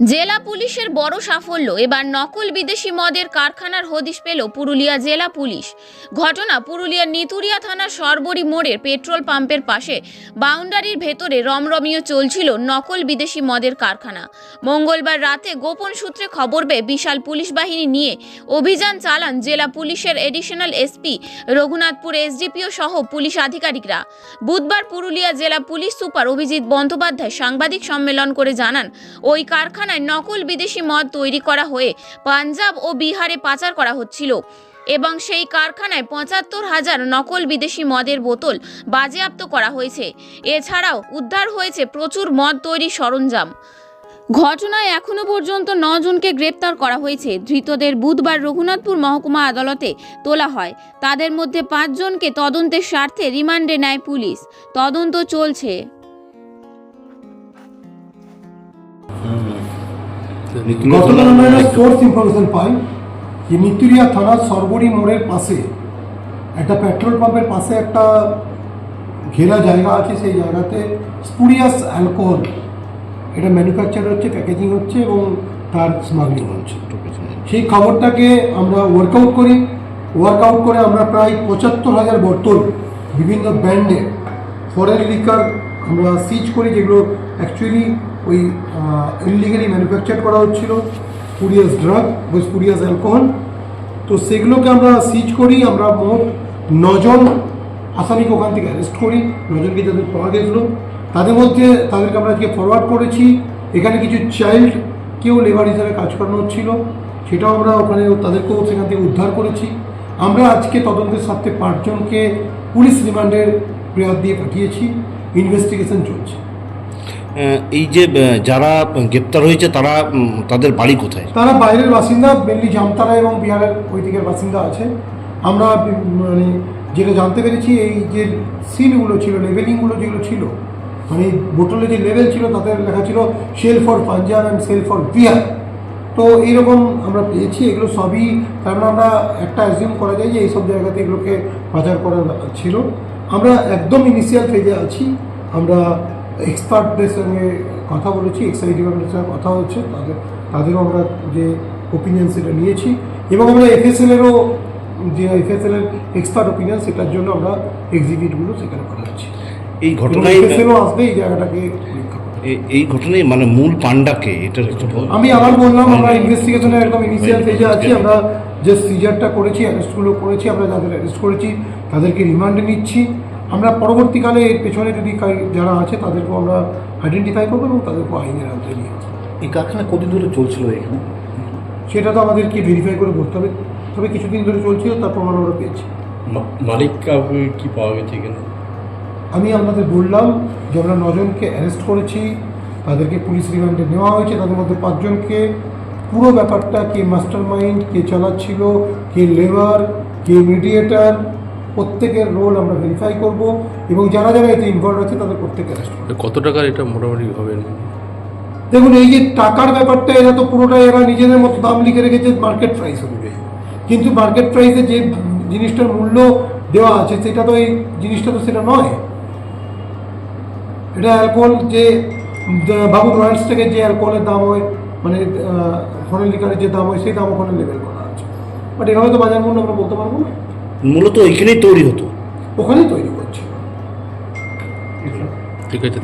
জেলা পুলিশের বড় সাফল্য। এবার নকল বিদেশি মদের কারখানার হদিশ পেল পুরুলিয়া জেলা পুলিশ। ঘটনা, পুরুলিয়ার নিতুরিয়া থানার সরবরি মোড়ের পেট্রোল পাম্পের পাশে বাউন্ডারির ভেতরে রমরমিয়ে চলছিল নকল বিদেশি মদের কারখানা। মঙ্গলবার রাতে গোপন সূত্রে খবর পেয়ে বিশাল পুলিশ বাহিনী নিয়ে অভিযান চালান জেলা পুলিশের এডিশনাল এসপি রঘুনাথপুর এসডিপিও সহ পুলিশ আধিকারিকরা। বুধবার পুরুলিয়া জেলা পুলিশ সুপার অভিজিৎ বন্দ্যোপাধ্যায় সাংবাদিক সম্মেলন করে জানান, ওই কারখানায় নকল বিদেশি মদ তৈরি করা হয়ে পাঞ্জাব ও বিহারে পাচার করা হচ্ছিল। এবং সেই কারখানায় পঁচাত্তর হাজার নকল বিদেশি মদের বোতল বাজেয়াপ্ত করা হয়েছে। এছাড়াও উদ্ধার হয়েছে প্রচুর মদ তৈরি সরঞ্জাম। ঘটনায় এখনও পর্যন্ত জনকে গ্রেপ্তার করা হয়েছে। ধৃতদের বুধবার রঘুনাথপুর মহকুমা আদালতে তোলা হয়। তাদের মধ্যে পাঁচজনকে তদন্তের স্বার্থে রিমান্ডে নেয় পুলিশ। তদন্ত চলছে। গতকাল আমরা একটা সোর্স ইনফরমেশন পাই যে মিতুরিয়া থানার সরবরি মোড়ের পাশে একটা পেট্রোল পাম্পের পাশে একটা ঘেরা জায়গা আছে সেই জায়গাতে স্পুরিয়াস অ্যালকোহল এটা ম্যানুফ্যাকচার হচ্ছে প্যাকেজিং হচ্ছে এবং তার স্মাগলিং হচ্ছে। সেই খবরটাকে আমরা ওয়ার্কআউট করি। ওয়ার্কআউট করে আমরা প্রায় পঁচাত্তর হাজার বোতল বিভিন্ন ব্র্যান্ডের ফরেন লিকার আমরা সিজ করি যেগুলো অ্যাকচুয়ালি ওই ইলিগালি ম্যানুফ্যাকচার করা হচ্ছিল স্পুরিয়াস ড্রাগ বা স্পুরিয়াস অ্যালকোহল তো সেগুলোকে আমরা সিজ করি, আমরা মোট নজন আসামিকে ওখান থেকে অ্যারেস্ট করি, নজনকে যাদের পাওয়া গেছিল। তাদের মধ্যে তাদেরকে আমরা আজকে ফরওয়ার্ড করেছি। এখানে কিছু চাইল্ড কেউ লেবার হিসাবে কাজ করানো হচ্ছিল, সেটাও আমরা ওখানে তাদেরকেও সেখান থেকে উদ্ধার করেছি। আমরা আজকে তদন্তের স্বার্থে পাঁচজনকে পুলিশ রিমান্ডের প্রেয়ার দিয়ে পাঠিয়েছি। ইনভেস্টিগেশন চলছে। এই যে যারা গ্রেপ্তার হয়েছে, তারা তাদের বাড়ি কোথায়? তারা বাইরের বাসিন্দা মেনলি জামতারা এবং বিহারের ওই দিকের বাসিন্দা আছে। আমরা মানে যেটা জানতে পেরেছি, এই যে সিলগুলো ছিল লেভেলিংগুলো যেগুলো ছিল মানে বোতলে যে লেভেল ছিল, তাতে লেখা ছিল sale for Punjab and sale for Bihar তো এইরকম আমরা পেয়েছি, এগুলো সবই, তার মানে আমরা একটা অ্যাজিউম করা যায় যে এইসব জায়গাতে এগুলোকে পাচার করা ছিল। আমরা একদম ইনিশিয়াল ফেজে আছি। আমরা এক্সপার্টদের সঙ্গে কথা বলেছি এক্সাইজ ডিপার্টমেন্টের সঙ্গে কথা হচ্ছে তাদের তাদেরও আমরা যে ওপিনিয়ন সেটা নিয়েছি এবং আমরা এফএসএলেরও যে এফএসএলের এক্সপার্ট ওপিনিয়ন সেটার জন্য আমরা এক্সিকিউটগুলো সেখানে পাঠাচ্ছি এই ঘটনায় এফএসএলও আসবে এই জায়গাটাকে এই ঘটনায় মানে মূল পান্ডাকে এটা একটু আমি আবার বললাম আমরা ইনভেস্টিগেশনে একদম ইনিশিয়াল ফেজে আছি আমরা যে সিজারটা করেছি অ্যারেস্টগুলো করেছি আমরা যাদের অ্যারেস্ট করেছি তাদেরকে রিমান্ডে নিচ্ছি। আমরা পরবর্তীকালে এর পেছনে যদি যারা আছে তাদেরকেও আমরা আইডেন্টিফাই করব এবং তাদেরকেও আইনের আওতায় নিয়ে এই কারখানা কতদিন ধরে চলছিল এখানে? সেটা তো আমাদেরকে ভেরিফাই করে বলতে হবে। তবে কিছুদিন ধরে চলছিল তার প্রমাণ আমরা পেয়েছি। মালিক কাউকে কি পাওয়া গেছে এখানে? আমি আপনাদের বললাম যে আমরা নজনকে অ্যারেস্ট করেছি তাদেরকে পুলিশ রিমান্ডে নেওয়া হয়েছে তাদের মধ্যে পাঁচজনকে। পুরো ব্যাপারটা কে মাস্টার মাইন্ড কে চালাচ্ছিল কে লেবার কে মিডিয়েটার প্রত্যেকের রোল আমরা ভেরিফাই করব এবং যারা যারা এতে ইনভলভ আছে তাদের প্রত্যেকে অ্যারেস্ট কত টাকার এটা মোটামুটি হবে? দেখুন এই যে টাকার ব্যাপারটা এরা তো পুরোটাই এরা নিজেদের মতো দাম লিখে রেখেছে মার্কেট প্রাইস অনুযায়ী। কিন্তু মার্কেট প্রাইসে যে জিনিসটার মূল্য দেওয়া আছে সেটা তো এই জিনিসটা তো সেটা নয়। এটা অ্যালকোহল যে বাবু রয়্যালস থেকে যে অ্যালকোহলের দাম হয় মানে ফরেন লিকারের যে দাম হয় সেই দাম ওখানে লেভেল করা আছে। বাট এভাবে তো বাজার মূল্য আমরা বলতে পারব না। মূলত এখানেই তৈরি হতো ওখানেই তৈরি করছে ঠিক আছে